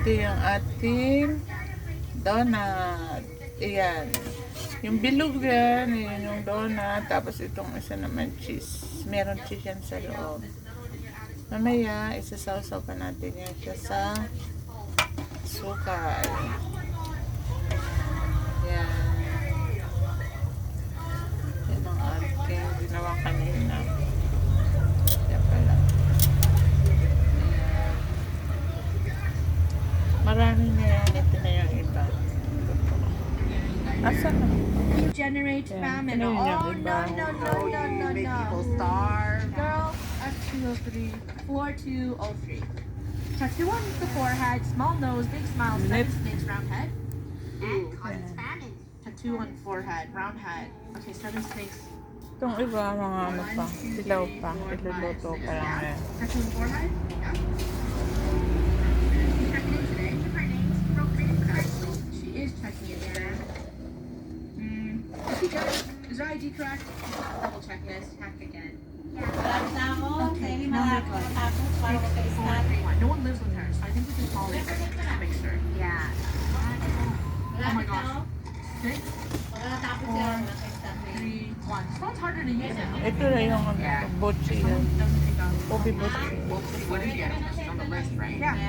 Ito yung ating donut. Ayan. Yung bilog yan, yun yung donut. Tapos itong isa naman cheese. Meron cheese yan sa loob. Mamaya, isasawsaw pa natin yan siya sa sukal. Yan. Asa na? generate Yeah, famine. ano Oh, yun no, no, no, no, no, make people starve. Girl, F203, floor 203. Tattoo on the forehead, small nose, big smile, seven snakes, round head. And causes famine. Tattoo on forehead, round head. Okay, seven snakes. Itong iba, mga ano pa. Silaw pa. Iluluto pa lang yan. Tattoo on forehead. She is checking it there. Is she? Is her ID correct? Double check this. Hack again. Okay, no, Four, three, one. No one lives with her, so I think we can call it to make sure. Yeah. Oh my gosh. Six, four, three, one. This one's harder to use now. Ito na yung ano, Yeah. bochi This yan. one doesn't take out. Obi bochi. Well, what did you get? It's on the list, right? Yeah. It's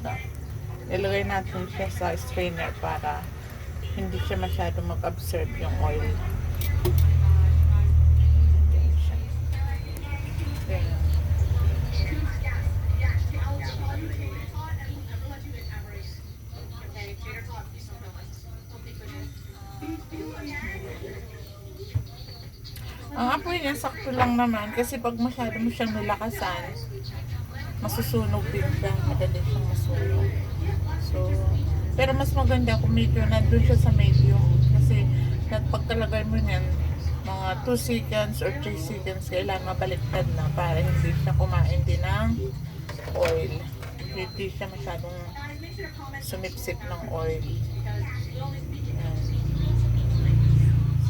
Ito. Ilagay natin siya sa strainer para hindi siya masyado mag-absorb yung oil. Ang apoy niya, sakto lang naman. Kasi pag masyado mo siyang nilakasan, masusunog din siya. Madali siyang masunog. So, pero mas maganda kung medyo nandun siya sa medium. Kasi pagkalagay mo niyan, mga 2 seconds or 3 seconds, kailangan mabaliktad na para hindi siya kumain din ng oil. Hindi siya masyadong sumipsip ng oil.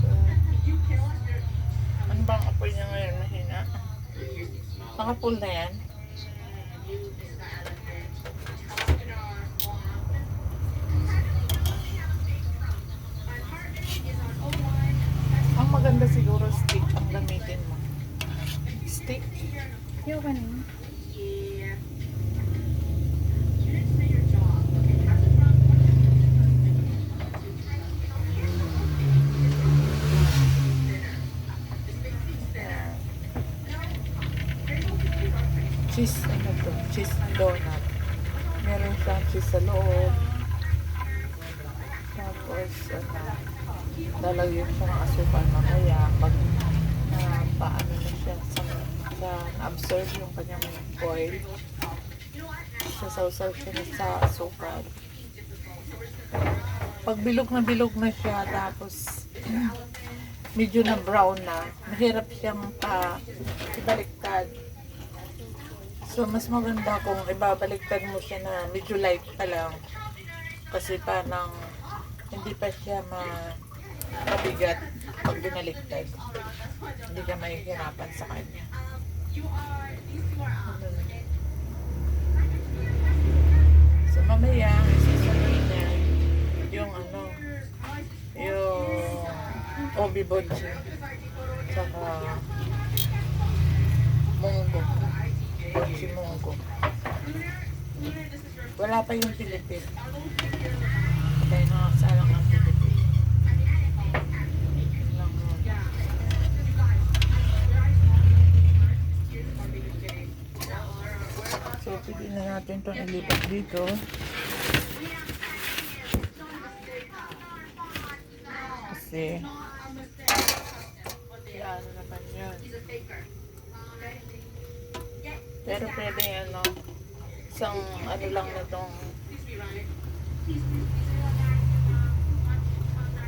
So, ano bang apoy niya ngayon? Mahina. Naka-full na yan. Ang maganda siguro stick ang gamitin mo. Stick? Yung kanina. Yan. Cheese, ano to? Cheese donut. Meron siyang cheese sa loob. Tapos, ano, lalagyan siya ng asukal mamaya pag na paano na siya sa, sa absorb yung kanyang oil. Sasawsaw siya na sa asukal. Pag bilog na bilog na siya, tapos medyo na brown na, mahirap siyang pa ibaliktad. So, mas maganda kung ibabaliktad mo siya na medyo light pa lang. Kasi parang hindi pa siya ma mabigat pag binaliktad. Hindi ka mahihirapan sa kanya. So, mamaya, isasabi niya yung ano, yung obi bochi. Tsaka munggo. Bochi munggo. Wala pa yung Pilipin. Dahil nakakasalang ang muna. So, pili na natin itong ilipat dito. Kasi, ano naman yun. Pero pwede ano, isang ano lang na itong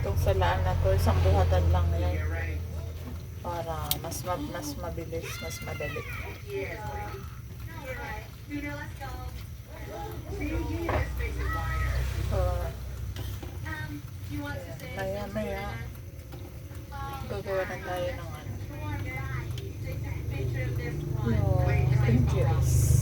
itong salaan na to, isang buhatan lang yan. mas ma- mas mabilis, mas madali. So, maya maya, gagawa na tayo ng ano.